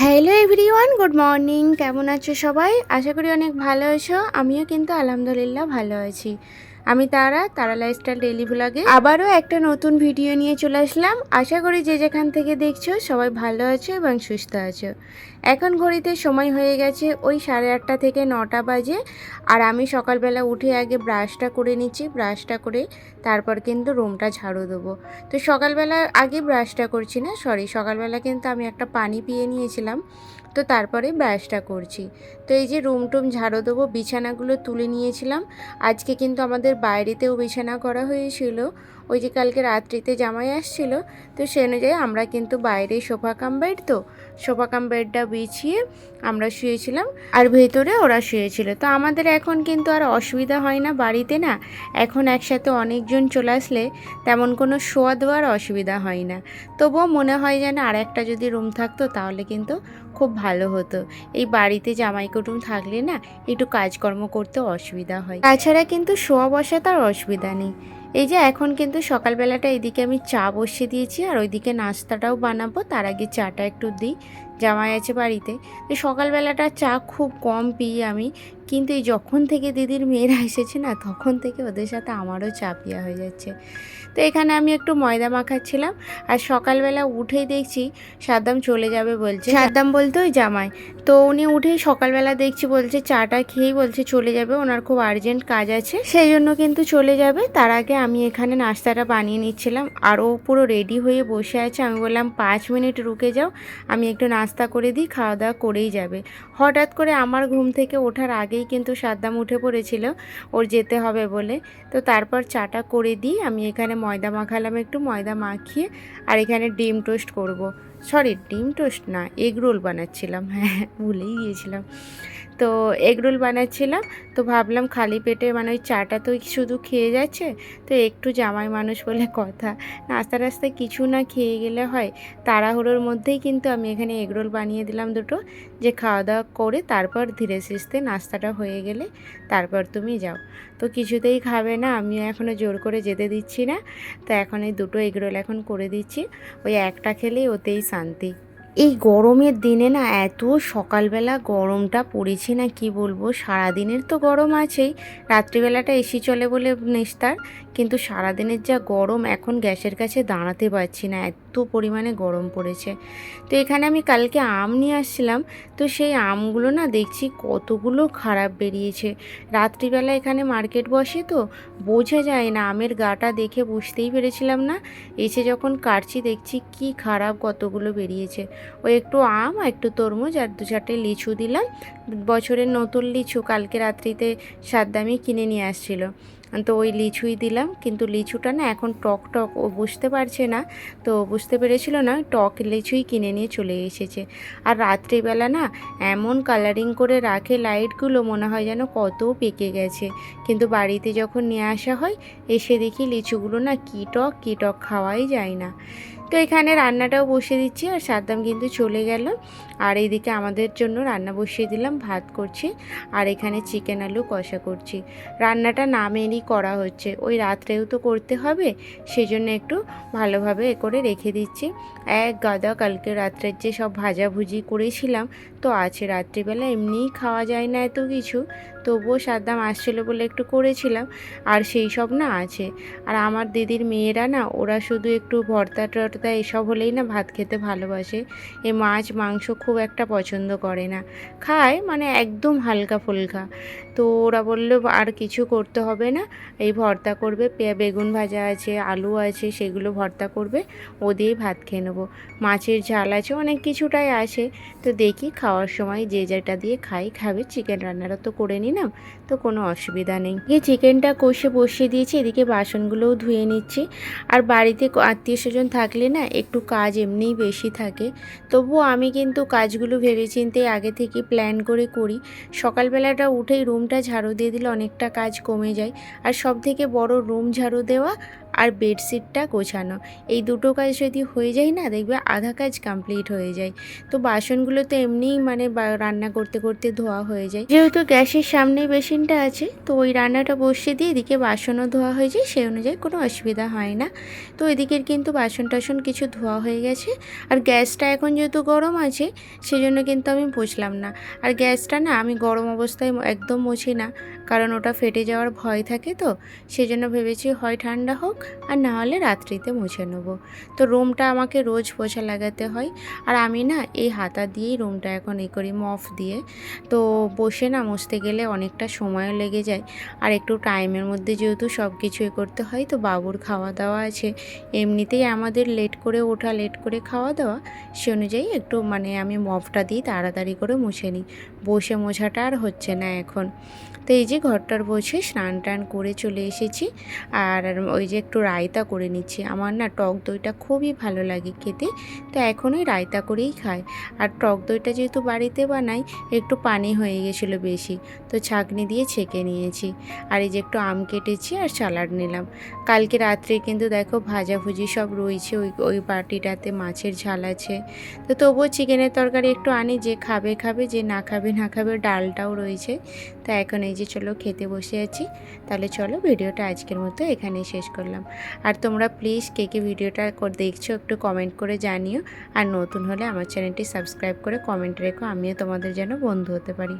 Hello everyone, good morning. কেমন আছো সবাই? আশা করি অনেক ভালো আছো। আমিও কিন্তু আলহামদুলিল্লাহ ভালো আছি। আমি তারা তারা লাইফস্টাইল ডেলি ব্লগে আবারও একটা নতুন ভিডিও নিয়ে চলে আসলাম। আশা করি যে যেখান থেকে দেখছ সবাই ভালো আছো এবং সুস্থ আছো। এখন ঘড়িতে সময় হয়ে গেছে ওই সাড়ে আটটা থেকে নটা বাজে। আর আমি সকালবেলা উঠে আগে ব্রাশটা করে নিচ্ছি ব্রাশটা করে তারপর কিন্তু রুমটা ঝাড়ু দেবো। তো সকালবেলা আগে ব্রাশটা করছি না সরি সকালবেলা কিন্তু আমি একটা পানি পিয়ে নিয়েছিলাম। তো তারপরে ব্রাশটা করছি। তো এই যে রুম টুম ঝাড়ো দেবো, বিছানাগুলো তুলে নিয়েছিলাম। আজকে কিন্তু আমাদের বাইরেতেও বিছানা করা হয়েছিল। ওই যে কালকে রাত্রিতে জামাই আসছিল, তো সে অনুযায়ী আমরা কিন্তু বাইরে সোফা কাম বেড তো, সোফা কাম বেডটা বিছিয়ে আমরা শুয়েছিলাম আর ভেতরে ওরা শুয়েছিল। তো আমাদের এখন কিন্তু আর অসুবিধা হয় না বাড়িতে না, এখন একসাথে অনেকজন চলে আসলে তেমন কোনো শোয়া দেওয়ার অসুবিধা হয় না। তবুও মনে হয় যেন আর একটা যদি রুম থাকতো তাহলে কিন্তু খুব ভালো হতো। এই বাড়িতে জামাই কুটুম থাকলে না একটু কাজকর্ম করতে অসুবিধা হয়। তাছাড়া কিন্তু শোয়া বসা তার অসুবিধা নেই। এই যে এখন কিন্তু সকালবেলাটা এদিকে আমি চা বসিয়ে দিয়েছি আর ওইদিকে নাস্তাটাও বানাবো। তার আগে চাটা একটু দিই। জামাই আছে বাড়িতে। তো সকালবেলাটা চা খুব কম পিই আমি। কিন্তু এই যখন থেকে দিদির মেয়েরা এসেছে না, তখন থেকে ওদের সাথে আমারও চা পিয়া হয়ে যাচ্ছে। তো এখানে আমি একটু ময়দা মাখাচ্ছিলাম। আর সকালবেলা উঠেই দেখছি সাদ্দাম চলে যাবে বলছে। সাদ্দাম বলতে ওই জামাই। তো উনি উঠেই সকালবেলা দেখছি বলছে, চাটা খেয়েই বলছে চলে যাবে। ওনার খুব আর্জেন্ট কাজ আছে। সেই জন্য কিন্তু চলে যাবে। তার আগে আমি এখানে নাস্তাটা বানিয়ে নিচ্ছিলাম। আর ও পুরো রেডি হয়ে বসে আছে। আমি বললাম, পাঁচ মিনিট রুকে যাও, আমি একটু নাস্তা করে দিই, খাওয়া দাওয়া করেই যাবে। হঠাৎ করে আমার ঘুম থেকে ওঠার আগেই কিন্তু সাদ্দাম উঠে পড়েছিল, ওর যেতে হবে বলে। তো তারপর চাটা করে দিই। আমি এখানে ময়দা মাখালাম একটু, ময়দা মাখিয়ে, আর এখানে ডিম টোস্ট করব। সরি, ডিম টোস্ট না, এগ রোল বানাচ্ছিলাম। হ্যাঁ ভুলেই গিয়েছিলাম। তো এগ রোল বানাচ্ছিলাম, তো ভাবলাম খালি পেটে মানে ওই চাটা তো শুধু খেয়ে যাচ্ছে, তো একটু জামাই মানুষ বলে কথা। নাস্তা রাস্তায় কিছু না খেয়ে গেলে হয়, তাড়াহুড়োর মধ্যেই কিন্তু আমি এখানে এগ রোল বানিয়ে দিলাম দুটো, যে খাওয়া দাওয়া করে তারপর ধীরে সুস্থে নাস্তাটা হয়ে গেলে তারপর তুমি যাও। তো কিছুতেই খাবে না, আমিও এখনও জোর করে যেতে দিচ্ছি না, তো এখন এই দুটো এগরোল এখন করে দিচ্ছি, ওই একটা খেলেই ওতেই শান্তি। এই গরমের দিনে না এত সকালবেলা গরমটা পড়েছে না কি বলব? সারাদিনের তো গরম আছেই। রাত্রিবেলাটা এসি চলে বলে নিস্তার। কিন্তু সারাদিনের যা গরম এখন গ্যাসের কাছে দাঁড়াতে পারছি না, এত পরিমাণে গরম পড়েছে। তো এখানে আমি কালকে আম নিয়ে আসছিলাম, তো সেই আমগুলো না দেখছি কতগুলো খারাপ বেরিয়েছে। রাত্রিবেলা এখানে মার্কেট বসে তো বোঝা যায় না, আমের গাটা দেখে বুঝতেই পেরেছিলাম না। এসে যখন কাটছি দেখছি কি খারাপ কতগুলো বেরিয়েছে। ওই একটু আম আর একটু তরমুজ আর দু চারটে লিচু দিলাম। বছরের নতুন লিচু কালকে রাত্রিতে সাদ্দামি কিনে নিয়ে আসছিল। তো ওই লিচুই দিলাম, কিন্তু লিচুটা না এখন টক টক, ও বুঝতে পারছে না। তো বুঝতে পেরেছিল না, টক লিচুই কিনে নিয়ে চলে এসেছে। আর রাত্রিবেলা না এমন কালারিং করে রাখে লাইটগুলো মনে হয় যেন কত পেকে গেছে। কিন্তু বাড়িতে যখন নিয়ে আসা হয়, এসে দেখি লিচুগুলো না কী টক কী টক খাওয়াই যায় না। তো এখানে রান্নাটাও বসিয়ে দিচ্ছি আর সাদ্দাম কিন্তু চলে গেল। আর এইদিকে আমাদের জন্য রান্না বসিয়ে দিলাম, ভাত করছি আর এখানে চিকেন আলু কষা করছি। রান্নাটা নামেরই করা হচ্ছে, ওই রাত্রেও তো করতে হবে, সেজন্য একটু ভালোভাবে এ করে রেখে দিচ্ছি। এক গাদা কালকে রাত্রের যে সব ভাজাভুজি করেছিলাম, তো আছে রাত্রিবেলা এমনিই খাওয়া যায় না এত কিছু। তবুও সাদ্দাম আসছিল বলে একটু করেছিলাম, আর সেই সব না আছে। আর আমার দিদির মেয়েরা না, ওরা শুধু একটু ভর্তা টর্তা এসব হলেই না ভাত খেতে ভালোবাসে। এ মাছ, মাংস খুব একটা পছন্দ করে না। খায় মানে একদম হালকা ফুলকা। তো ওরা বলল, আর কিছু করতে হবে না। এই ভর্তা করবে বেগুন ভাজা আছে, আলু আছে, সেগুলো ভর্তা করবে, ও দিয়েই ভাত খেয়ে নেব। মাছের ঝাল আছে, অনেক কিছুটাই আছে। তো দেখি খাওয়ার সময় যে যেটা দিয়ে খাই, খাবে চিকেন রান্নাটা তো করে নিলাম তো কোনো অসুবিধা নেই। এই চিকেনটা কষে বসিয়ে দিয়েছি, এদিকে বাসনগুলোও ধুয়ে নিচ্ছি। আর বাড়িতে আত্মীয় স্বজন থাকলে না, একটু কাজ এমনিই বেশি থাকে। তবুও আমি কিন্তু কাজগুলো ভেবেচিন্তে আগে থেকে প্ল্যান করে করি। সকালবেলাটা উঠেই রুমটা ঝাড়ু দিয়ে দিলে অনেকটা কাজ কমে যায়। আর সব থেকে বড় রুম ঝাড়ু দেওয়া আর বেডশিটটা গোছানো। এই দুটো কাজ যদি হয়ে যায় না, দেখবে আধা কাজ কমপ্লিট হয়ে যায়। তো বাসনগুলো তো এমনিই মানে রান্না করতে করতে ধোয়া হয়ে যায়। যেহেতু গ্যাসের সামনে বেসিনটা আছে, তো ওই রান্নাটা বসিয়ে দিয়ে এদিকে বাসনও ধোয়া হয়ে যায়, সেই অনুযায়ী কোনো অসুবিধা হয় না। তো এদিকের কিন্তু বাসন টাসন কিছু ধোয়া হয়ে গেছে। আর গ্যাসটা এখন যেহেতু গরম আছে, সেজন্য কিন্তু আমি বুঝলাম না। আর গ্যাসটা না, আমি গরম অবস্থায় একদম মুছি না। কারণ ওটা ফেটে যাওয়ার ভয় থাকে তো, সেজন্য ভেবেছি হয় ঠান্ডা হোক আর না হলে রাত্রিতে মুছে নেব। তো রুমটা আমাকে রোজ পোছা লাগাতে হয়। আর আমি না এই হাতা দিয়েই রুমটা এখন এ করি মফ দিয়ে। তো বসে না মুছতে গেলে অনেকটা সময়ও লেগে যায়। আর একটু টাইমের মধ্যে যেহেতু সব কিছু এ করতে হয়, তো বাবুর খাওয়া দাওয়া আছে। এমনিতেই আমাদের লেট করে ওঠা লেট করে খাওয়া দাওয়া সে অনুযায়ী একটু মানে আমি মফটা দিই, তাড়াতাড়ি করে মুছে নিই। বসে মোছাটা আর হচ্ছে না এখন। তো এই যে ঘরটার বসে স্নান টান করে চলে এসেছি। আর ওই যে একটু রায়তা করে নিচ্ছি। আমার না টক দইটা খুবই ভালো লাগে খেতে, তো এখন ওই রায়তা করেই খাই। আর টক দইটা যেহেতু বাড়িতে বানাই, একটু পানি হয়ে গেছিল বেশি, তো ছাঁকনি দিয়ে ছেঁকে নিয়েছি। আর এই যে একটু আম কেটেছি আর স্যালাড নিলাম। কালকে রাত্রে কিন্তু দেখো ভাজাভুজি সব রয়েছে, ওই ওই বাটিটাতে মাছের ঝাল আছে। তো তবুও চিকেনের তরকারি একটু আনি, যে খাবে খাবে, যে না খাবে না খাবে ডালটাও রয়েছে। তো এখন এই যে চলো খেতে বসে আছি, তাহলে চলো ভিডিওটা আজকের মতো এখানেই শেষ করলাম। আর তোমরা প্লিজ কে কে ভিডিওটা দেখছ একটু কমেন্ট করে জানিও। আর নতুন হলে আমার চ্যানেলটি সাবস্ক্রাইব করে কমেন্ট রেখো, আমিও তোমাদের যেন বন্ধু হতে পারি।